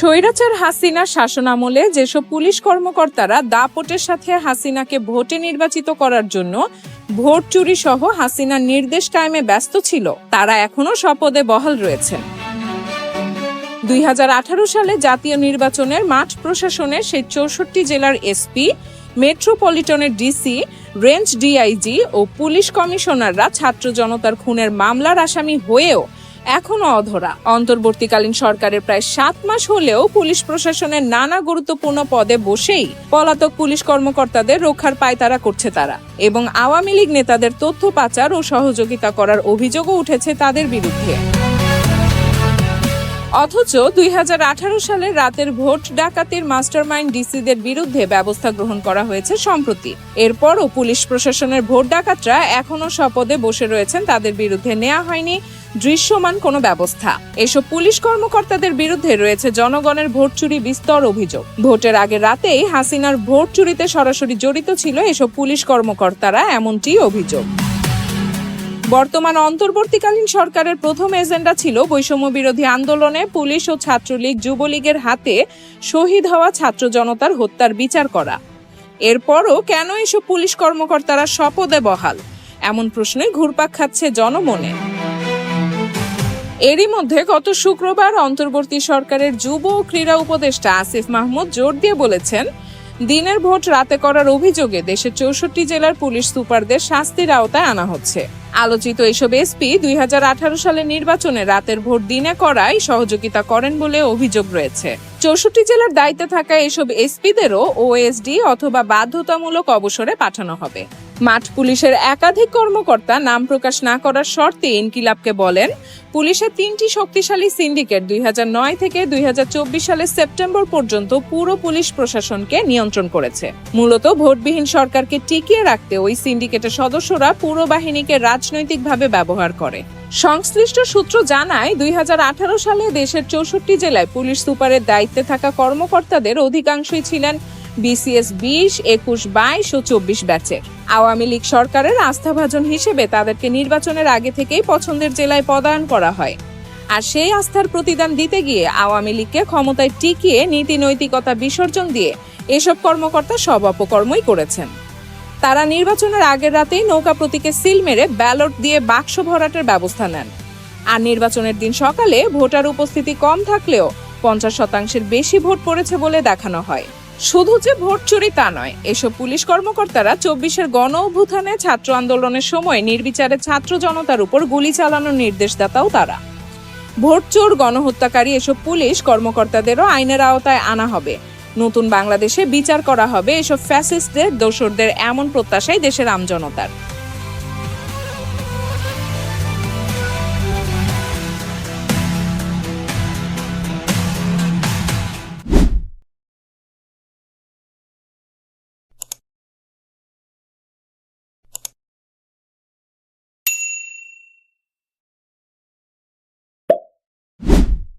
স্বৈরাচার হাসিনার শাসনামলে যেসব পুলিশ কর্মকর্তারা দাপটের সাথে হাসিনাকে ভোটে নির্বাচিত করার জন্য ভোট চুরি সহ হাসিনার নির্দেশ কায়েমে ব্যস্ত ছিল, তারা এখনও শপথে বহাল রয়েছেন। দুই হাজার আঠারো সালে জাতীয় নির্বাচনের মাঠ প্রশাসনের সেই চৌষট্টি জেলার এসপি, মেট্রোপলিটনের ডিসি, রেঞ্জ ডিআইজি ও পুলিশ কমিশনাররা ছাত্র জনতার খুনের মামলার আসামি হয়েও এখনও অধরা। অন্তর্বর্তীকালীন সরকারের প্রায় সাত মাস হলেও পুলিশ প্রশাসনের নানা গুরুত্বপূর্ণ পদে বসেই পলাতক পুলিশ কর্মকর্তাদের রক্ষার পায়তারা করছে তারা এবং আওয়ামী লীগ নেতাদের তথ্য পাচার ও সহযোগিতা করার অভিযোগও উঠেছে তাদের বিরুদ্ধে। অথচ দুই হাজার আঠারো সালে রাতের ভোট ডাকাতির মাস্টারমাইন্ড ডিসিদের বিরুদ্ধে ব্যবস্থা গ্রহণ করা হয়েছে সম্প্রতি। এরপরও পুলিশ প্রশাসনের ভোট ডাকাতরা এখনও শপথে বসে রয়েছেন, তাদের বিরুদ্ধে নেওয়া হয়নি দৃশ্যমান কোনো ব্যবস্থা। এসব পুলিশ কর্মকর্তাদের বিরুদ্ধে রয়েছে জনগণের ভোট চুরি বিস্তর অভিযোগ। ভোটের আগে রাতেই হাসিনার ভোট চুরিতে সরাসরি জড়িত ছিল এসব পুলিশ কর্মকর্তারা এমনটি অভিযোগ। বর্তমান অন্তর্বর্তীকালীন সরকারের প্রথম এজেন্ডা ছিল বৈষম্য বিরোধী আন্দোলনে পুলিশ ও ছাত্রলীগ যুবলীগের হাতে শহীদ হওয়া ছাত্র জনতার হত্যার বিচার করা। এরপরও কেন এসব পুলিশ কর্মকর্তারা শপথে বহাল? এমন প্রশ্নে ঘুরপাক খাচ্ছে জনমনে। এরই মধ্যে গত শুক্রবার অন্তর্বর্তী সরকারের যুব ও ক্রীড়া উপদেষ্টা আসিফ মাহমুদ জোর দিয়ে বলেছেন, দিনের ভোট রাতে করার অভিযোগে দেশের চৌষট্টি জেলার পুলিশ সুপারদের শাস্তির আওতায় আনা হচ্ছে। আলোচিত এসব এসপি দুই সালে নির্বাচনে রাতের ভোট দিনে করায় সহযোগিতা করেন বলে অভিযোগ রয়েছে। চৌষট্টি জেলার দায়িত্বে থাকা এসব এসপিদেরও ওএসডি অথবা বাধ্যতামূলক অবসরে পাঠানো হবে। মাঠ পুলিশের একাধিক কর্মকর্তা নাম প্রকাশ না করার শর্তে ইনকিলাবকে বলেন পুলিশের তিনটি শক্তিশালী সিন্ডিকেট দুই নয় থেকে দুই হাজার চব্বিশ সালের সেপ্টেম্বর পর্যন্ত পুরো পুলিশ প্রশাসনকে নিয়ন্ত্রণ করেছে। মূলত ভোটবিহীন সরকারকে টিকিয়ে রাখতে ওই সিন্ডিকেটের সদস্যরা পুরো বাহিনীকে রাজনৈতিকভাবে ব্যবহার করে। সংশ্লিষ্ট সূত্র জানায়, দুই হাজার আঠারো সালে দেশের চৌষট্টি জেলায় পুলিশ সুপারের দায়িত্বে থাকা কর্মকর্তাদের অধিকাংশই ছিলেন বিসিএস বিশ, একুশ বাইশ ও চব্বিশ ব্যাচের। আওয়ামী লীগ সরকারের আস্থাভাজন হিসেবে তাদেরকে নির্বাচনের আগে থেকেই পছন্দের জেলায় পদায়ন করা হয়। আর সেই আস্থার প্রতিদান দিতে গিয়ে আওয়ামী লীগকে ক্ষমতায় টিকিয়ে নীতি নৈতিকতা বিসর্জন দিয়ে এসব কর্মকর্তা সব অপকর্মই করেছেন। তারা নির্বাচনের আগের রাতেই নৌকা প্রতীকে সিল মেরে ব্যালট দিয়ে বাক্স ভরাটের ব্যবস্থা নেন। আর নির্বাচনের দিন সকালে ভোটার উপস্থিতি কম থাকলেও পঞ্চাশ শতাংশের বেশি ভোট পড়েছে বলে দেখানো হয়। শুধু যে ভোট চুরি তা নয়, এসব পুলিশ কর্মকর্তারা চব্বিশের গণ অভ্যুত্থানে ছাত্র আন্দোলনের সময় নির্বিচারে ছাত্র জনতার উপর গুলি চালানোর নির্দেশদাতাও তারা। ভোট চোর, গণহত্যাকারী এসব পুলিশ কর্মকর্তাদেরও আইনের আওতায় আনা হবে। নতুন বাংলাদেশে বিচার করা হবে এসব ফ্যাসিস্টদের দোসরদের এমন প্রত্যাশাই দেশের আমজনতার।